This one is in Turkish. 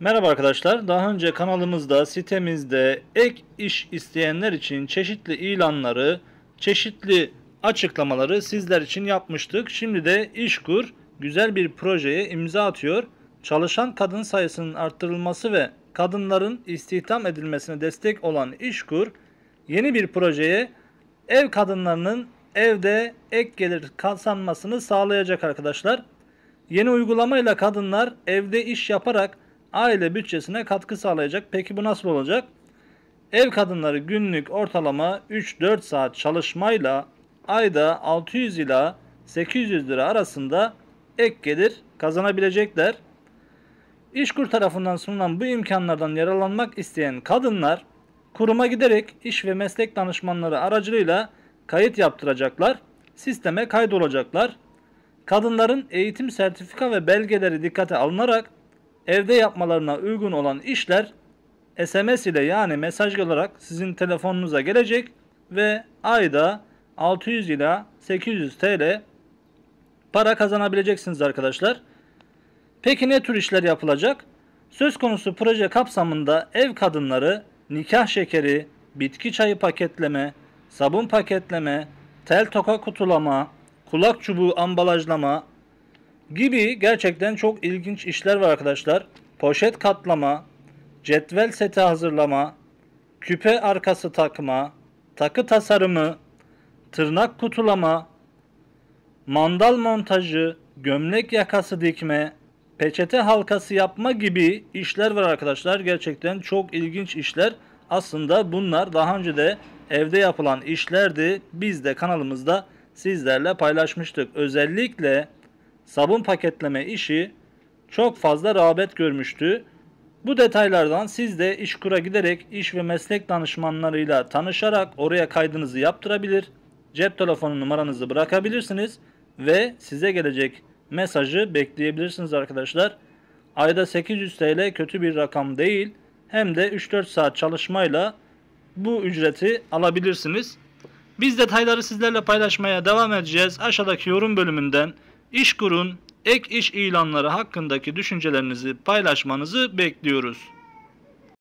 Merhaba arkadaşlar. Daha önce kanalımızda, sitemizde ek iş isteyenler için çeşitli ilanları, çeşitli açıklamaları sizler için yapmıştık. Şimdi de İşkur güzel bir projeye imza atıyor. Çalışan kadın sayısının arttırılması ve kadınların istihdam edilmesine destek olan İşkur yeni bir projeye ev kadınlarının evde ek gelir kazanmasını sağlayacak arkadaşlar. Yeni uygulamayla kadınlar evde iş yaparak aile bütçesine katkı sağlayacak. Peki bu nasıl olacak? Ev kadınları günlük ortalama 3-4 saat çalışmayla ayda 600 ila 800 lira arasında ek gelir kazanabilecekler. İşkur tarafından sunulan bu imkanlardan yararlanmak isteyen kadınlar kuruma giderek iş ve meslek danışmanları aracılığıyla kayıt yaptıracaklar. Sisteme kaydolacaklar. Kadınların eğitim sertifika ve belgeleri dikkate alınarak evde yapmalarına uygun olan işler SMS ile yani mesaj olarak sizin telefonunuza gelecek ve ayda 600 ila 800 TL para kazanabileceksiniz arkadaşlar. Peki ne tür işler yapılacak? Söz konusu proje kapsamında ev kadınları nikah şekeri, bitki çayı paketleme, sabun paketleme, tel toka kutulama, kulak çubuğu ambalajlama gibi gerçekten çok ilginç işler var arkadaşlar. Poşet katlama, cetvel seti hazırlama, küpe arkası takma, takı tasarımı, tırnak kutulama, mandal montajı, gömlek yakası dikme, peçete halkası yapma gibi işler var arkadaşlar. Gerçekten çok ilginç işler. Aslında bunlar daha önce de evde yapılan işlerdi. Biz de kanalımızda sizlerle paylaşmıştık. Özellikle sabun paketleme işi çok fazla rağbet görmüştü. Bu detaylardan siz de İşkur'a giderek iş ve meslek danışmanlarıyla tanışarak oraya kaydınızı yaptırabilir. Cep telefonu numaranızı bırakabilirsiniz ve size gelecek mesajı bekleyebilirsiniz arkadaşlar. Ayda 800 TL kötü bir rakam değil. Hem de 3-4 saat çalışmayla bu ücreti alabilirsiniz. Biz detayları sizlerle paylaşmaya devam edeceğiz. Aşağıdaki yorum bölümünden İşkur'un ek iş ilanları hakkındaki düşüncelerinizi paylaşmanızı bekliyoruz.